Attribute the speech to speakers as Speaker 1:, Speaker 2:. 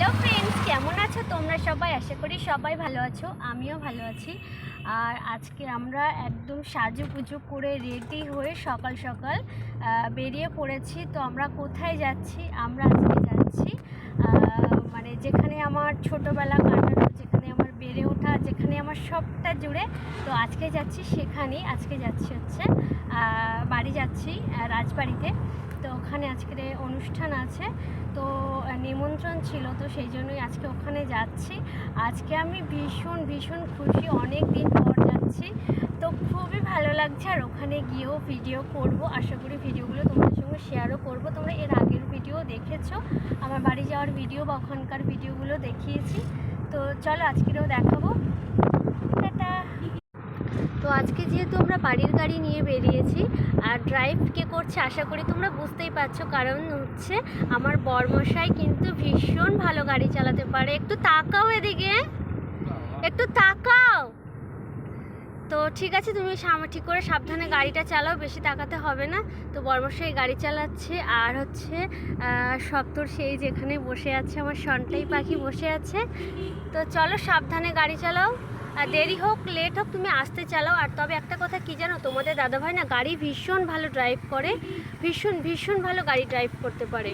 Speaker 1: Hello friends, কেমন আছো তোমরা সবাই? আশা করি সবাই ভালো আছো, আমিও ভালো আছি। আর আজকে আমরা একদম সাজু পুজো করে রেডি হয়ে সকাল সকাল বেরিয়ে পড়েছি। তো আমরা কোথায় যাচ্ছি? আমরা আজকে যাচ্ছি মানে যেখানে আমার ছোটোবেলা কাটানো, যেখানে আমার বেড়ে ওঠা, যেখানে আমার সবটা জুড়ে। তো আজকে যাচ্ছি সেখানেই। আজকে যাচ্ছি হচ্ছে বাড়ি যাচ্ছি রাজবাড়িতে। তো ওখানে আজকের অনুষ্ঠান আছে। তো নিমন্ত্রণ ছিল, তো সেই জন্যই আজকে ওখানে যাচ্ছি। আজকে আমি ভীষণ ভীষণ খুশি অনেক দিন পর যাচ্ছি। তো খুবই ভালো লাগছে আর ওখানে গিয়েও ভিডিও করব। আশা করি ভিডিওগুলো তোমাদের সঙ্গে শেয়ারও করব। তোমরা এর আগের ভিডিও দেখেছ। আমার বাড়ি যাওয়ার ভিডিও বা ওখানকার ভিডিওগুলো দেখিয়েছি। তো চলো আজকেরও দেখাবো। তো আজকে যেহেতু আমরা বাড়ির গাড়ি নিয়ে বেরিয়েছি, আর ড্রাইভ কে করছে আশা করি তোমরা বুঝতেই পারছ। কারণ হচ্ছে আমার বরমশাই কিন্তু ভীষণ ভালো গাড়ি চালাতে পারে। একটু তাকাও এদিকে। একটু তাকাও। তো ঠিক আছে, তুমি ঠিক করে সাবধানে গাড়িটা চালাও, বেশি তাকাতে হবে না। তো বর্মশাই গাড়ি চালাচ্ছে, আর হচ্ছে সপ্তর সেই যেখানে বসে আছে, আমার সন্টাই পাখি বসে আছে। তো চলো সাবধানে গাড়ি চালাও। দেরি হোক লেট হোক, তুমি আসতে চালাও। আর তবে একটা কথা, কি জানো, তোমাদের দাদাভাই না গাড়ি ভীষণ ভালো ড্রাইভ করে, ভীষণ ভীষণ ভালো গাড়ি ড্রাইভ করতে পারে।